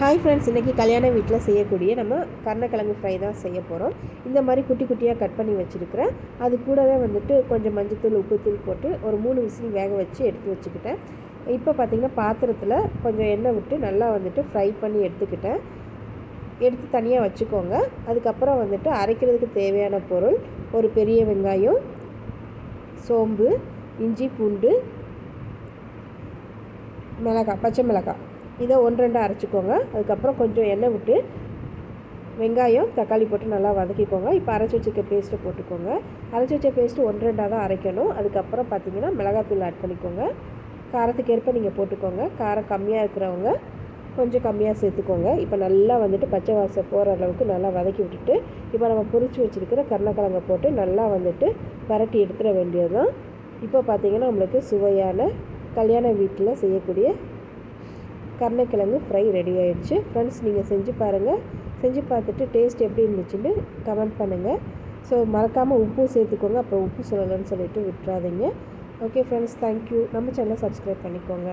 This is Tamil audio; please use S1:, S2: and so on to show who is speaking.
S1: ஹாய் ஃப்ரெண்ட்ஸ் இன்றைக்கி கல்யாண வீட்டில் செய்யக்கூடிய நம்ம கருணக்கிழங்கு ஃப்ரை தான் செய்ய போகிறோம் இந்த மாதிரி குட்டி குட்டியாக கட் பண்ணி வச்சுருக்கிறேன். அது கூடவே வந்துட்டு கொஞ்சம் மஞ்சத்தூள் உப்புத்தூள் போட்டு ஒரு மூணு விசில் வேக வச்சு எடுத்து வச்சுக்கிட்டேன். இப்போ பார்த்திங்கன்னா பாத்திரத்தில் கொஞ்சம் எண்ணெய் விட்டு நல்லா வந்துட்டு ஃப்ரை பண்ணி எடுத்துக்கிட்டேன். எடுத்து தனியாக வச்சுக்கோங்க. அதுக்கப்புறம் வந்துட்டு அரைக்கிறதுக்கு தேவையான பொருள் ஒரு பெரிய வெங்காயம் சோம்பு இஞ்சி பூண்டு மிளகாய் பச்சை மிளகாய். இதை ஒன்று ரெண்டு அரைச்சிக்கோங்க. அதுக்கப்புறம் கொஞ்சம் எண்ணெய் விட்டு வெங்காயம் தக்காளி போட்டு நல்லா வதக்கிக்கோங்க. இப்போ அரைச்சி வச்சுருக்க பேஸ்ட்டை போட்டுக்கோங்க. அரைச்சி வச்ச பேஸ்ட்டு ஒன்று ரெண்டாக தான் அரைக்கணும். அதுக்கப்புறம் பார்த்தீங்கன்னா மிளகாத்தூள் ஆட் பண்ணிக்கோங்க. காரத்துக்கு ஏற்ப நீங்கள் போட்டுக்கோங்க. காரம் கம்மியாக இருக்கிறவங்க கொஞ்சம் கம்மியாக சேர்த்துக்கோங்க. இப்போ நல்லா வந்துட்டு பச்சை வாசம் போகிற அளவுக்கு நல்லா வதக்கி விட்டுட்டு இப்போ நம்ம பொரிச்சு வச்சுருக்கிற கருணக்கிழங்கை போட்டு நல்லா வந்துட்டு பரட்டி எடுத்துட வேண்டியது தான் இப்போ பார்த்திங்கன்னா நம்மளுக்கு சுவையான கல்யாண வீட்டில் செய்யக்கூடிய கருணைக்கிழங்கு ஃப்ரை ரெடி ஆயிடுச்சு. ஃப்ரெண்ட்ஸ் நீங்கள் செஞ்சு பாருங்கள் செஞ்சு பார்த்துட்டு டேஸ்ட் எப்படி இருந்துச்சுன்னு கமெண்ட் பண்ணுங்கள் ஸோ மறக்காமல் உப்பு சேர்த்துக்கோங்க. அப்புறம் உப்பு சொல்லலைன்னு சொல்லிவிட்டு விட்டுறாதீங்க. ஓகே ஃப்ரெண்ட்ஸ் தேங்க்யூ நம்ம சேனலை சப்ஸ்கிரைப் பண்ணிக்கோங்க.